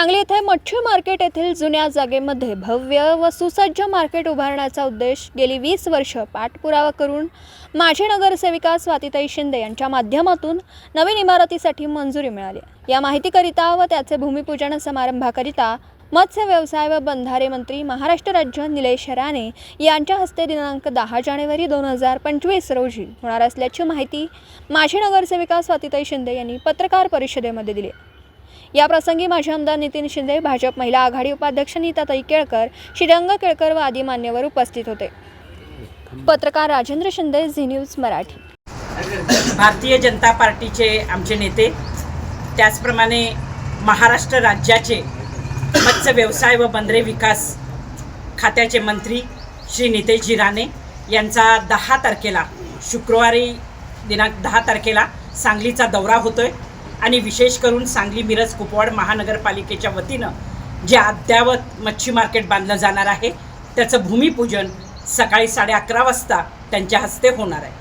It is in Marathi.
सांगली येथे मच्छी मार्केट येथील जुन्या जागेमध्ये भव्य व सुसज्ज मार्केट उभारण्याचा उद्देश गेली वीस वर्ष पाठपुरावा करून माजी नगरसेविका स्वातिताई शिंदे यांच्या माध्यमातून नवीन इमारतीसाठी मंजुरी मिळाली. या माहितीकरिता व त्याचे भूमिपूजन समारंभाकरिता मत्स्य व्यवसाय व बंधारे मंत्री महाराष्ट्र राज्य निलेश राणे यांच्या हस्ते दिनांक दहा जानेवारी दोन हजार पंचवीस रोजी होणार असल्याची माहिती माजी नगरसेविका स्वातिताई शिंदे यांनी पत्रकार परिषदेमध्ये दिली. याप्रसंगी माजी आमदार नितीन शिंदे भाजप महिला आघाडी उपाध्यक्ष नीताताई केळकर श्रीरंग केळकर व आदी मान्यवर उपस्थित होते. पत्रकार राजेंद्र शिंदे झी न्यूज मराठी. भारतीय जनता पार्टीचे आमचे नेते त्याचप्रमाणे महाराष्ट्र राज्याचे मत्स्य व्यवसाय व बंदरे विकास खात्याचे मंत्री श्री नितेशजी राणे यांचा दहा तारखेला शुक्रवारी दिनांक दहा तारखेला सांगलीचा दौरा होतोय. आणि विशेष करून सांगली मिरज कुपवाड महानगरपालिकेच्या वतीनं जे अद्ययावत मच्छी मार्केट बांधलं जाणार आहे त्याचं भूमिपूजन सकाळी साडे अकरा वाजता त्यांच्या हस्ते होणार आहे.